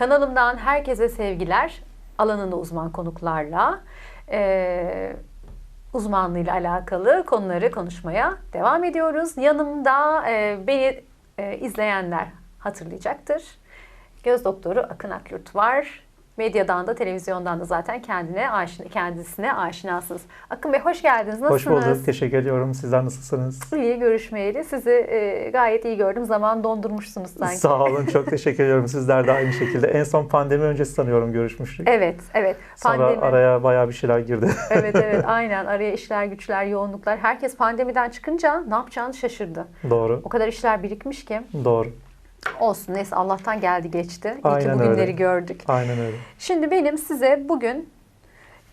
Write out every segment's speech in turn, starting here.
Kanalımdan herkese sevgiler. Alanında uzman konuklarla e, uzmanlığıyla alakalı konuları konuşmaya devam ediyoruz. Yanımda e, beni e, izleyenler hatırlayacaktır. Göz doktoru Akın Akyurt var. Medyadan da televizyondan da zaten kendine aşina, kendisine aşinasınız. Akın Bey hoş geldiniz. Hoş Nasılsınız? bulduk. Teşekkür ediyorum. Sizler nasılsınız? İyi görüşmeyeli. Sizi e, gayet iyi gördüm. Zaman dondurmuşsunuz sanki. Sağ olun. Çok teşekkür ediyorum. Sizler de aynı şekilde. En son pandemi öncesi sanıyorum görüşmüştük. Evet, evet. Sonra Pandemi. araya bayağı bir şeyler girdi. Evet, evet. Aynen. Araya işler, güçler, yoğunluklar. Herkes pandemiden çıkınca ne yapacağını şaşırdı. Doğru. O kadar işler birikmiş ki. Doğru. Olsun. Neyse Allah'tan geldi geçti. İyi ki Aynen bugünleri öyle. gördük. Aynen öyle. Şimdi benim size bugün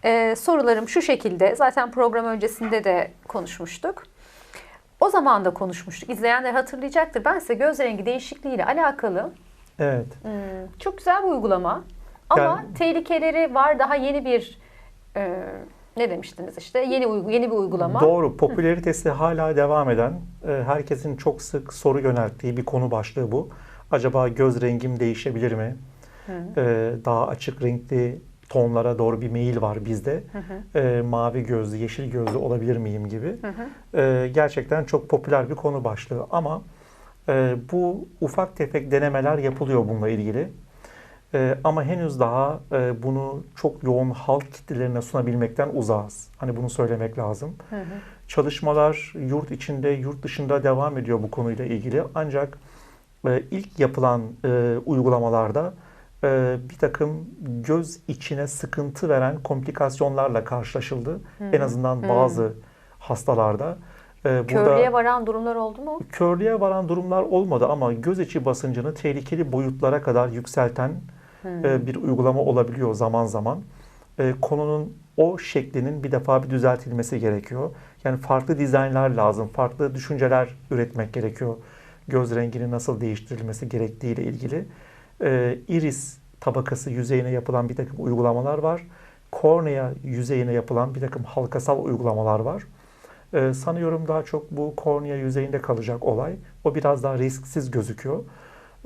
e, sorularım şu şekilde. Zaten program öncesinde de konuşmuştuk. O zaman da konuşmuştuk. İzleyenler hatırlayacaktır. Ben size göz rengi değişikliğiyle alakalı Evet. Hmm, çok güzel bir uygulama. Ama Yani- tehlikeleri var. Daha yeni bir e, ne demiştiniz işte yeni yeni bir uygulama. Doğru. Popülaritesi hala devam eden, e, herkesin çok sık soru yönelttiği bir konu başlığı bu. Acaba göz rengim değişebilir mi? E, Daha açık renkli tonlara doğru bir meyil var bizde. E, Mavi gözlü, yeşil gözlü olabilir miyim gibi. E, Gerçekten çok popüler bir konu başlığı ama e, bu ufak tefek denemeler yapılıyor bununla ilgili. E, ama henüz daha e, bunu çok yoğun halk kitlelerine sunabilmekten uzağız. Hani bunu söylemek lazım. Çalışmalar yurt içinde, yurt dışında devam ediyor bu konuyla ilgili. Ancak e, ilk yapılan e, uygulamalarda e, bir takım göz içine sıkıntı veren komplikasyonlarla karşılaşıldı. En azından bazı hastalarda. E, Körlüğe varan durumlar oldu mu? körlüğe varan durumlar olmadı ama göz içi basıncını tehlikeli boyutlara kadar yükselten e, bir uygulama olabiliyor zaman zaman. E, konunun o şeklinin bir defa bir düzeltilmesi gerekiyor. Yani farklı dizaynlar lazım, farklı düşünceler üretmek gerekiyor. Göz renginin nasıl değiştirilmesi gerektiği ile ilgili. E, iris tabakası yüzeyine yapılan bir takım uygulamalar var. Kornea yüzeyine yapılan bir takım halkasal uygulamalar var. Ee, sanıyorum daha çok bu kornea yüzeyinde kalacak olay. O biraz daha risksiz gözüküyor.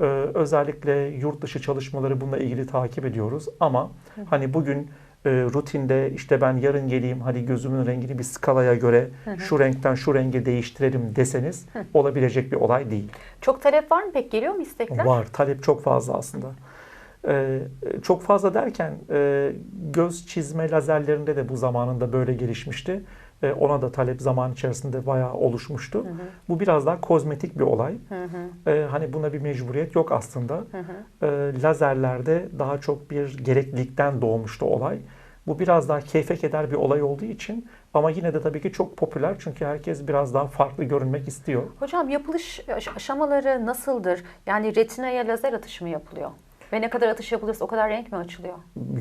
Ee, özellikle yurt dışı çalışmaları bununla ilgili takip ediyoruz. Ama hani bugün e, rutinde işte ben yarın geleyim hadi gözümün rengini bir skalaya göre şu renkten şu renge değiştirelim deseniz olabilecek bir olay değil. Çok talep var mı pek? Geliyor mu istekler? Var. Talep çok fazla aslında. Ee, çok fazla derken e, göz çizme lazerlerinde de bu zamanında böyle gelişmişti. E, ona da talep zaman içerisinde bayağı oluşmuştu. Bu biraz daha kozmetik bir olay. E, hani buna bir mecburiyet yok aslında. E, lazerlerde daha çok bir gereklilikten doğmuştu olay. Bu biraz daha keyfe keder bir olay olduğu için ama yine de tabii ki çok popüler çünkü herkes biraz daha farklı görünmek istiyor. Hocam yapılış aş- aşamaları nasıldır? Yani retinaya lazer atışı mı yapılıyor? Ve ne kadar atış yapılırsa o kadar renk mi açılıyor?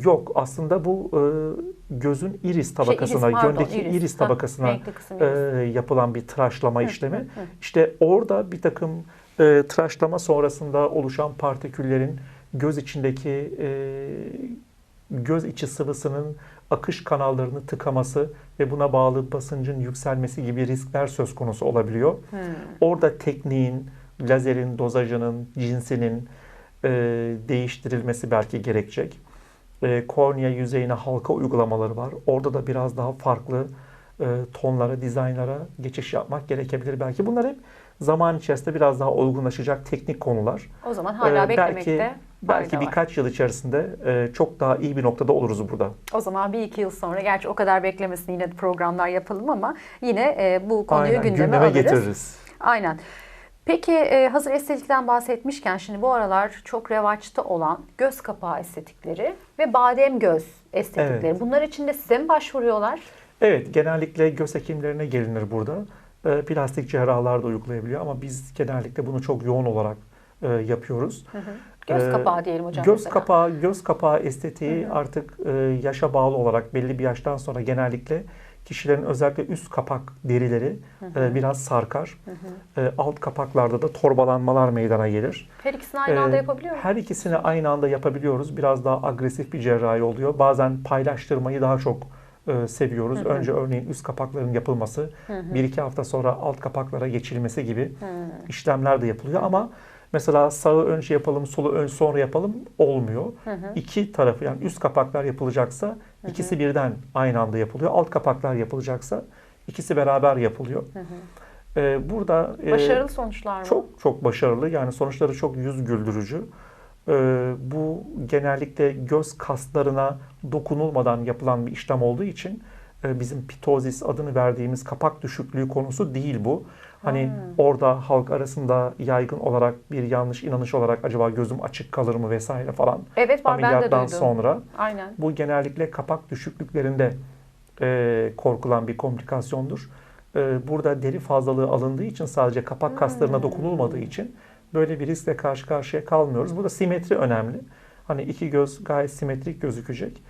Yok aslında bu e, gözün iris tabakasına, iris, pardon, göndeki iris. iris, Ha, tabakasına renkli kısım e, iris. yapılan bir tıraşlama işlemi. hı. İşte orada bir takım e, tıraşlama sonrasında oluşan partiküllerin göz içindeki e, göz içi sıvısının akış kanallarını tıkaması ve buna bağlı basıncın yükselmesi gibi riskler söz konusu olabiliyor. Orada tekniğin, lazerin dozajının, cinsinin e, değiştirilmesi belki gerekecek. E, kornea yüzeyine halka uygulamaları var. Orada da biraz daha farklı e, tonlara, dizaynlara geçiş yapmak gerekebilir belki. Bunlar hep zaman içerisinde biraz daha olgunlaşacak teknik konular. O zaman hala E, beklemekte belki belki birkaç yıl içerisinde e, çok daha iyi bir noktada oluruz burada. O zaman bir iki yıl sonra, gerçi o kadar beklemesin yine programlar yapalım ama yine e, bu konuyu Aynen, gündeme, gündeme alırız. getiririz. Aynen. Peki e, hazır estetikten bahsetmişken şimdi bu aralar çok revaçta olan göz kapağı estetikleri ve badem göz estetikleri. Evet. Bunlar için de size mi başvuruyorlar? Evet, genellikle göz hekimlerine gelinir burada. E, plastik cerrahlar da uygulayabiliyor ama biz genellikle bunu çok yoğun olarak e, yapıyoruz. Göz Ee, kapağı diyelim hocam Göz mesela. kapağı, göz kapağı estetiği artık e, yaşa bağlı olarak belli bir yaştan sonra genellikle kişilerin özellikle üst kapak derileri e, biraz sarkar. E, alt kapaklarda da torbalanmalar meydana gelir. Her ikisini aynı anda Ee, yapabiliyor mu? Her ikisini aynı anda yapabiliyoruz. Biraz daha agresif bir cerrahi oluyor. Bazen paylaştırmayı daha çok e, seviyoruz. Önce örneğin üst kapakların yapılması, bir iki hafta sonra alt kapaklara geçilmesi gibi işlemler de yapılıyor. Ama Mesela sağı önce yapalım, solu ön sonra yapalım olmuyor. Hı hı. İki tarafı yani üst kapaklar yapılacaksa ikisi birden aynı anda yapılıyor. Alt kapaklar yapılacaksa ikisi beraber yapılıyor. Hı hı. Ee, burada e, Başarılı sonuçlar mı? çok çok başarılı yani sonuçları çok yüz güldürücü. Ee, bu genellikle göz kaslarına dokunulmadan yapılan bir işlem olduğu için e, bizim pitozis adını verdiğimiz kapak düşüklüğü konusu değil bu. Hani Ha. orada halk arasında yaygın olarak bir yanlış inanış olarak acaba gözüm açık kalır mı vesaire falan Evet var ben de duydum. sonra Aynen. bu genellikle kapak düşüklüklerinde e, korkulan bir komplikasyondur. E, burada deri fazlalığı alındığı için sadece kapak kaslarına Hmm. dokunulmadığı için böyle bir riskle karşı karşıya kalmıyoruz. Burada simetri önemli. Hani iki göz gayet simetrik gözükecek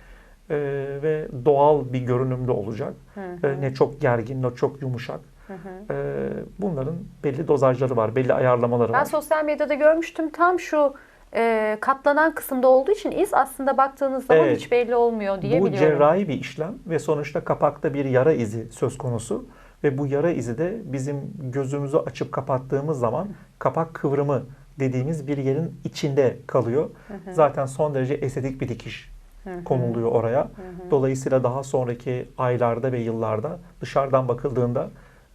e, ve doğal bir görünümde olacak. Hı hı. E, ne çok gergin ne çok yumuşak. Hı hı. E, bunların belli dozajları var, belli ayarlamaları Ben var. sosyal medyada görmüştüm tam şu e, katlanan kısımda olduğu için iz aslında baktığınız zaman Evet. hiç belli olmuyor diye Bu biliyorum. cerrahi bir işlem ve sonuçta kapakta bir yara izi söz konusu ve bu yara izi de bizim gözümüzü açıp kapattığımız zaman kapak kıvrımı dediğimiz bir yerin içinde kalıyor. Hı hı. Zaten son derece estetik bir dikiş Hı konuluyor oraya. Dolayısıyla daha sonraki aylarda ve yıllarda dışarıdan bakıldığında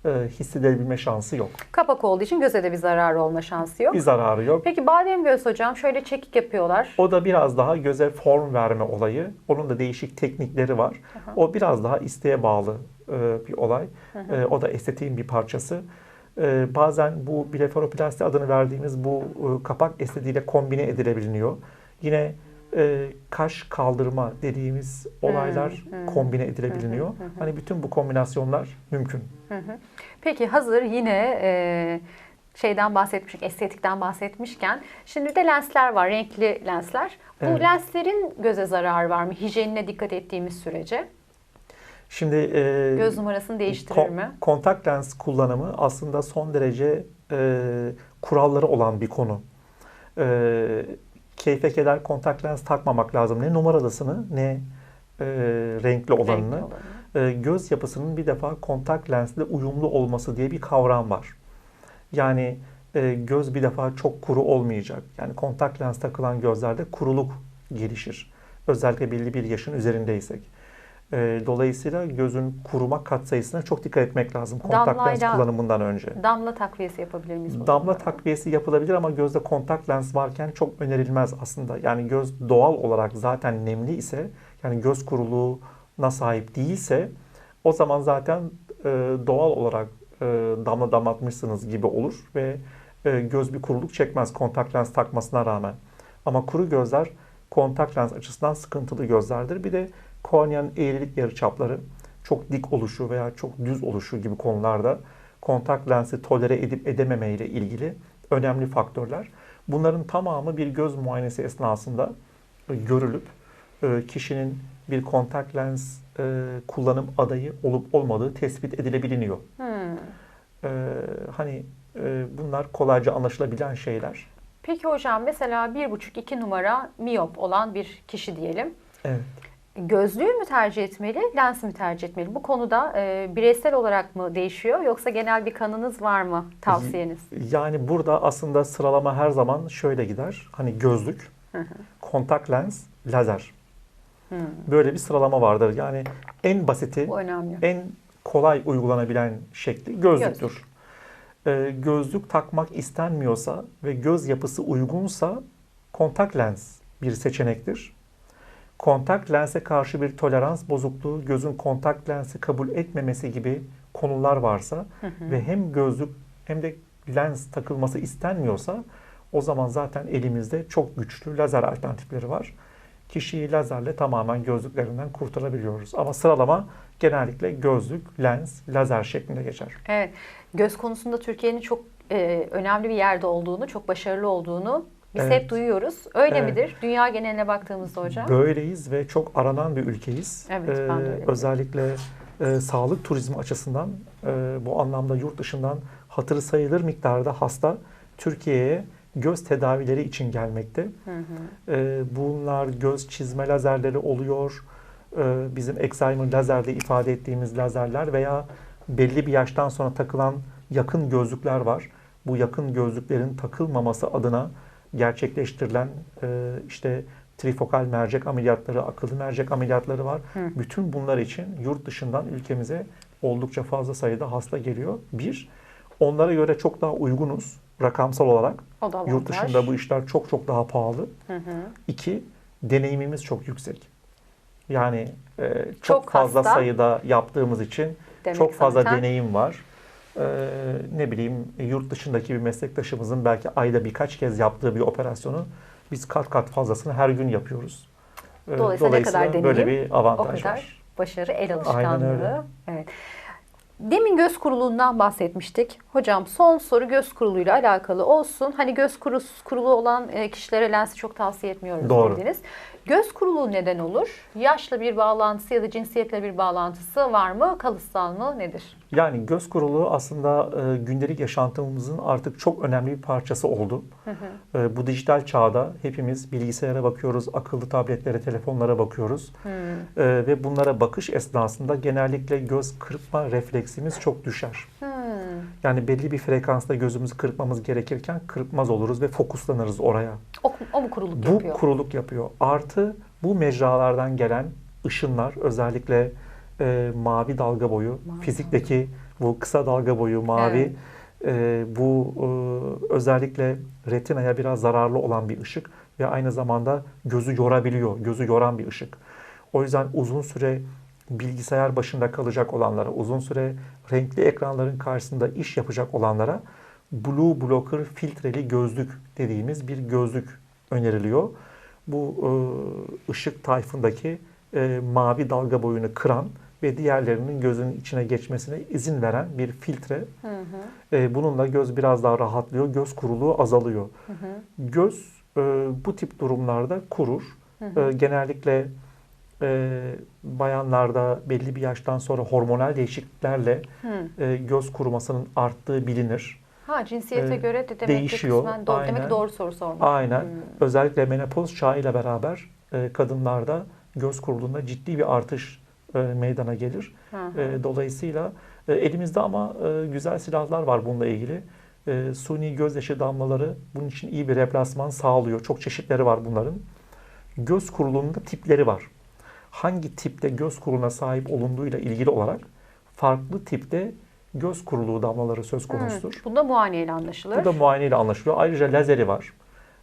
e, hissedilebilme şansı yok. Kapak olduğu için göze de bir zararı olma şansı yok. Bir zararı yok. Peki badem göz hocam şöyle çekik yapıyorlar. O da biraz daha göze form verme olayı. Onun da değişik teknikleri var. Aha. O biraz daha isteğe bağlı e, bir olay. Hı hı. E, o da estetiğin bir parçası. E, bazen bu blefaroplasti adını verdiğimiz bu e, kapak estetiğiyle kombine edilebiliyor. Yine e, kaş kaldırma dediğimiz olaylar Hı hı. kombine edilebiliyor. Hı hı hı. Hani bütün bu kombinasyonlar mümkün. Hı hı. Peki hazır yine e, şeyden bahsetmiştik, estetikten bahsetmişken şimdi de lensler var, renkli lensler. Bu Evet. lenslerin göze zararı var mı? Hijyenine dikkat ettiğimiz sürece. Şimdi e, Göz numarasını değiştirir Kon- mi? Kontak lens kullanımı aslında son derece e, kuralları olan bir konu. E, keyfe keder kontak lens takmamak lazım. Ne numaralısını ne e, renkli olanını. Renkli olanı. E, göz yapısının bir defa kontak lensle uyumlu olması diye bir kavram var. Yani e, göz bir defa çok kuru olmayacak. Yani kontak lens takılan gözlerde kuruluk gelişir. Özellikle belli bir yaşın üzerindeysek. E, dolayısıyla gözün kuruma katsayısına çok dikkat etmek lazım kontak lens kullanımından önce. Damla takviyesi yapabilir miyiz? Damla durumda? takviyesi yapılabilir ama gözde kontak lens varken çok önerilmez aslında. Yani göz doğal olarak zaten nemli ise yani göz kuruluğuna sahip değilse o zaman zaten e, doğal olarak e, damla damlatmışsınız gibi olur ve e, göz bir kuruluk çekmez kontak lens takmasına rağmen. Ama kuru gözler kontak lens açısından sıkıntılı gözlerdir. Bir de korneanın eğrilik yarıçapları çok dik oluşu veya çok düz oluşu gibi konularda kontak lensi tolere edip edememe ile ilgili önemli faktörler. Bunların tamamı bir göz muayenesi esnasında e, görülüp e, kişinin bir kontak lens e, kullanım adayı olup olmadığı tespit edilebiliyor. Hmm. Hani bunlar kolayca anlaşılabilen şeyler. Peki hocam mesela 1,5-2 numara miyop olan bir kişi diyelim. Evet. Gözlüğü mü tercih etmeli, lens mi tercih etmeli? Bu konuda e, bireysel olarak mı değişiyor yoksa genel bir kanınız var mı tavsiyeniz? Yani burada aslında sıralama her zaman şöyle gider. Hani gözlük, Hı hı. kontak lens, lazer. Hmm. Böyle bir sıralama vardır. Yani en basiti, en kolay uygulanabilen şekli gözlüktür. Ee, gözlük takmak istenmiyorsa ve göz yapısı uygunsa kontak lens bir seçenektir. Kontak lense karşı bir tolerans bozukluğu, gözün kontak lensi kabul etmemesi gibi konular varsa Hı hı. ve hem gözlük hem de lens takılması istenmiyorsa o zaman zaten elimizde çok güçlü lazer alternatifleri var. Kişiyi lazerle tamamen gözlüklerinden kurtarabiliyoruz. Ama sıralama genellikle gözlük, lens, lazer şeklinde geçer. Evet, göz konusunda Türkiye'nin çok e, önemli bir yerde olduğunu, çok başarılı olduğunu biz Evet. hep duyuyoruz. Öyle Evet. midir? Dünya geneline baktığımızda hocam. Böyleyiz ve çok aranan bir ülkeyiz. Evet, ben de öyle Ee, özellikle e, sağlık turizmi açısından e, bu anlamda yurt dışından hatırı sayılır miktarda hasta Türkiye'ye göz tedavileri için gelmekte. Hı hı. E, bunlar göz çizme lazerleri oluyor. E, bizim Excimer lazerde ifade ettiğimiz lazerler veya belli bir yaştan sonra takılan yakın gözlükler var. bu yakın gözlüklerin takılmaması adına gerçekleştirilen e, işte trifokal mercek ameliyatları, akıllı mercek ameliyatları var. Hı. Bütün bunlar için yurt dışından ülkemize oldukça fazla sayıda hasta geliyor. Bir, onlara göre çok daha uygunuz rakamsal olarak. O da Yurt dışında bu işler çok çok daha pahalı. Hı hı. İki, deneyimimiz çok yüksek. Yani e, çok, Çok fazla hasta. sayıda yaptığımız için Demek çok fazla zaten. deneyim var. E, ne bileyim yurt dışındaki bir meslektaşımızın belki ayda birkaç kez yaptığı bir operasyonu biz kat kat fazlasını her gün yapıyoruz. E, Dolayısıyla ne kadar böyle deneyim, bir O avantaj kadar var. başarı, el alışkanlığı. Evet. Demin göz kuruluğundan bahsetmiştik. Hocam son soru göz kuruluğuyla alakalı olsun. Hani göz kuru, kuruluğu olan e, kişilere lensi çok tavsiye etmiyoruz Doğru. dediniz. Göz kuruluğu neden olur? Yaşla bir bağlantısı ya da cinsiyetle bir bağlantısı var mı? Kalıtsal mı? Nedir? Yani göz kuruluğu aslında e, gündelik yaşantımızın artık çok önemli bir parçası oldu. E, bu dijital çağda hepimiz bilgisayara bakıyoruz, akıllı tabletlere, telefonlara bakıyoruz. Hmm. E, ve bunlara bakış esnasında genellikle göz kırpma refleksimiz çok düşer. Hmm. Yani belli bir frekansta gözümüzü kırpmamız gerekirken kırpmaz oluruz ve fokuslanırız oraya. O, o mu kuruluk Bu yapıyor? kuruluk yapıyor. Artı bu mecralardan gelen ışınlar özellikle e, mavi dalga boyu, Mavi fizikteki bu kısa dalga boyu, mavi e, bu e, özellikle retinaya biraz zararlı olan bir ışık ve aynı zamanda gözü yorabiliyor, gözü yoran bir ışık. O yüzden uzun süre bilgisayar başında kalacak olanlara, uzun süre renkli ekranların karşısında iş yapacak olanlara blue blocker filtreli gözlük dediğimiz bir gözlük öneriliyor. Bu e, ışık tayfındaki e, mavi dalga boyunu kıran ve diğerlerinin gözünün içine geçmesine izin veren bir filtre. Hı hı, E, bununla göz biraz daha rahatlıyor, göz kuruluğu azalıyor. hı hı, Göz e, bu tip durumlarda kurur. hı hı. E, genellikle e, bayanlarda belli bir yaştan sonra hormonal değişikliklerle e, göz kurumasının arttığı bilinir. Ha cinsiyete e, göre de demek değişiyor. ki doğru, demek Aynen. ki doğru soru sormuş. Aynen. Hmm. Özellikle menopoz çağıyla beraber e, kadınlarda göz kuruluğunda ciddi bir artış e, meydana gelir. Hı hı. E, dolayısıyla e, elimizde ama e, güzel silahlar var bununla ilgili. E, suni gözyaşı damlaları bunun için iyi bir replasman sağlıyor. Çok çeşitleri var bunların. Göz kuruluğunda tipleri var. Hangi tipte göz kuruluğuna sahip olunduğuyla ilgili olarak farklı tipte göz kuruluğu damlaları söz konusudur. Hı. Bunda muayeneyle anlaşılır. Bu da muayeneyle anlaşılıyor. Ayrıca lazeri var.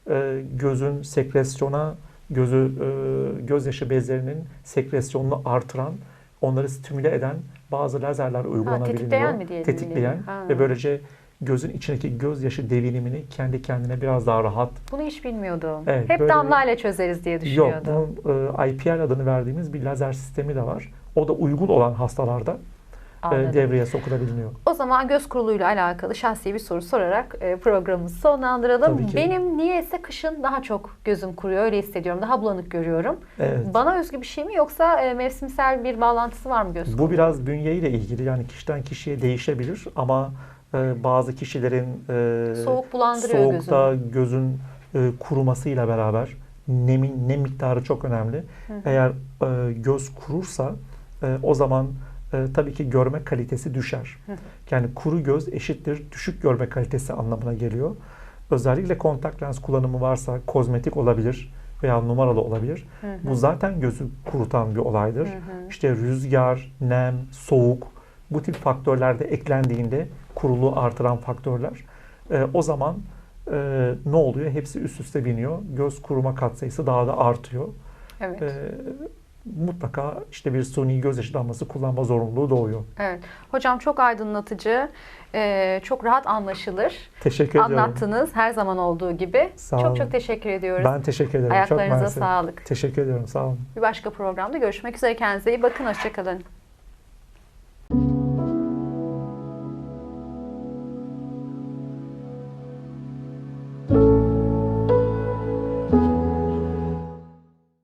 Ee, gözün sekresyona, gözü e, gözyaşı bezlerinin sekresyonunu artıran, onları stimüle eden bazı lazerler uygulanabiliyor. tetikleyen mi diyelim Tetikleyen? Ha. ve böylece gözün içindeki gözyaşı devinimini kendi kendine biraz daha rahat. Bunu hiç bilmiyordum. Evet, Hep böyle damlayla çözeriz diye Yok, düşünüyordum. bunun e, IPL adını verdiğimiz bir lazer sistemi de var. O da uygun olan hastalarda e, Anladım. devreye sokulabiliyor. O zaman göz kuruluğuyla alakalı şahsi bir soru sorarak e, programımızı sonlandıralım. Benim niyeyse kışın daha çok gözüm kuruyor, öyle hissediyorum. Daha bulanık görüyorum. Evet. Bana özgü bir şey mi yoksa e, mevsimsel bir bağlantısı var mı göz Bu kuruluğu? biraz bünyeyle ilgili yani kişiden kişiye değişebilir ama e, bazı kişilerin e, Soğuk bulandırıyor soğukta gözün e, kurumasıyla beraber nemin nem miktarı çok önemli. Hı hı. Eğer e, göz kurursa e, o zaman e, tabii ki görme kalitesi düşer. Hı hı. Yani kuru göz eşittir düşük görme kalitesi anlamına geliyor. Özellikle kontak lens kullanımı varsa kozmetik olabilir veya numaralı olabilir. Hı hı. Bu zaten gözü kurutan bir olaydır. Hı hı. İşte rüzgar, nem, soğuk bu tip faktörler de eklendiğinde kuruluğu artıran faktörler. e, o zaman e, ne oluyor? Hepsi üst üste biniyor. Göz kuruma katsayısı daha da artıyor. Evet. E, mutlaka işte bir suni gözyaşı damlası kullanma zorunluluğu doğuyor. evet. Hocam çok aydınlatıcı, e, çok rahat anlaşılır. Teşekkür ediyorum. Anlattınız her zaman olduğu gibi. Sağ çok olun. çok teşekkür ediyoruz. Ben teşekkür ederim. Çok Ayaklarınıza mersi. sağlık. Teşekkür ediyorum. Sağ olun. Bir başka programda görüşmek üzere. Kendinize iyi bakın. Hoşçakalın.